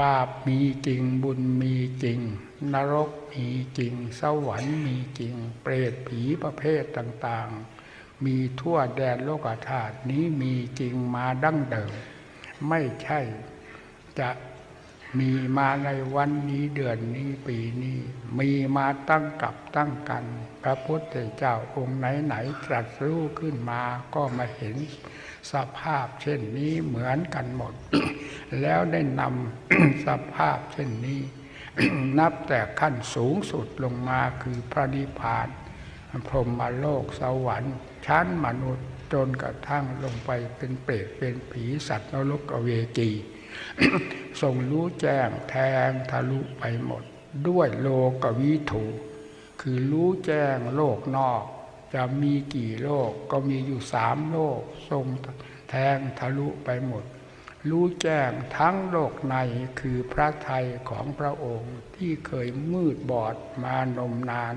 บาปมีจริงบุญมีจริง นรกมีจริง สวรรค์มีจริง เปรตผีประเภทต่างๆ มีทั่วแดนโลกธาตุนี้มีจริงมาดั้งเดิม ไม่ใช่จะมีมาในวันนี้เดือนนี้ปีนี้ มีมาตั้งกับตั้งกัน พระพุทธเจ้าองค์ไหนๆตรัสรู้ขึ้นมาก็มาเห็นสภาพเช่นนี้เหมือนกันหมด แล้วได้นำสภาพเช่นนี้ นับแต่ขั้นสูงสุดลงมาคือพระนิพพานพรหมโลกสวรรค์ชั้นมนุษย์จนกระทั่งลงไปเป็นเปรตเป็นผีสัตว์นรกอเวจีทรงรู้แจ้งแทงทะลุไปหมด ด้วยโลกวิถูคือรู้แจ้งโลกนอก จะมีกี่โลกก็มีอยู่สามโลก ทรงแทงทะลุไปหมด รู้แจ้งทั้งโลกในคือพระทัยของพระองค์ที่เคยมืดบอดมานมนาน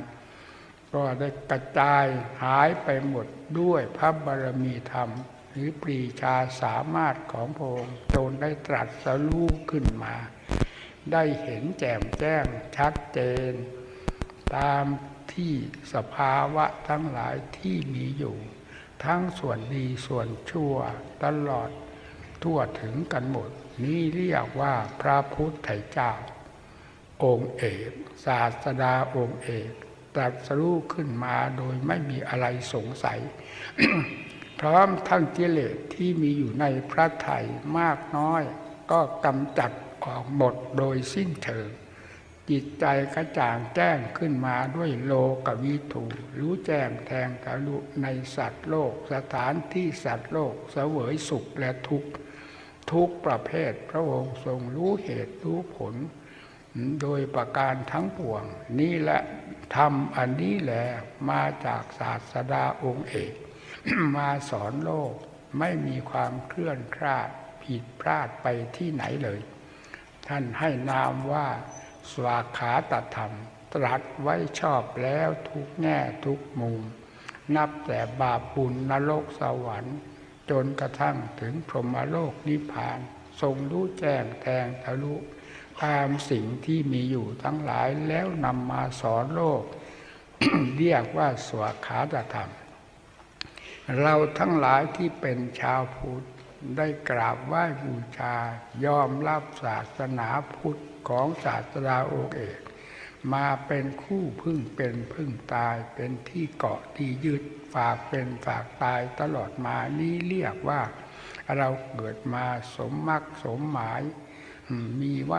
ก็ได้กระจายหายไปหมดด้วยพระบารมีธรรม หรือปรีชาสามารถของพระองค์จนได้ตรัสรู้ขึ้นมา ได้เห็นแจ่มแจ้งชัดเจน ตามที่สภาวะทั้งหลายที่มีอยู่ ทั้งส่วนดีส่วนชั่วตลอด ทั่วถึงกันหมด นี่เรียกว่าพระพุทธเจ้า องค์เอก ศาสดาองค์เอกตรัสรู้ขึ้นมาโดยไม่มีอะไรสงสัย พร้อมทั้งกิเลสที่มีอยู่ในพระไทยมากน้อย ก็กำจัดออกหมดโดยสิ้นเชิงจิตใจกระจ่างแจ้งขึ้นมาด้วยโลกวิถูรู้แจ้งแทงทะลุในสัตว์โลก สถานที่สัตว์โลกเสวยสุขและทุกข์ ทุกประเภทพระองค์ทรงรู้เหตุรู้ผล โดยประการทั้งปวง นี่แหละทำอันนี้แหละมาจากศาสดาองค์เอก มาสอนโลกไม่มีความเคลื่อนคลาดผิดพลาดไปที่ไหนเลย ท่านให้นามว่า สวากขาตธรรม ตรัสไว้ชอบแล้วทุกแง่ทุกมุม นับแต่บาปบุญนรกสวรรค์ จนกระทั่งถึงพรหมโลกนิพพาน ทรงรู้แจ้งแทงทะลุตามสิ่งที่มีอยู่ทั้งหลายแล้วนำมาสอนโลก เรียกว่าสวขาตธรรม เราทั้งหลายที่เป็นชาวพุทธได้กราบไหว้บูชายอมรับศาสนาพุทธของศาสดาองค์เอก มาเป็นคู่พึ่งเป็นพึ่งตายเป็นที่เกาะที่ยึดฝากเป็นฝากตายตลอดมานี้เรียกว่า เราเกิดมาสมมักสมหมายมีว่า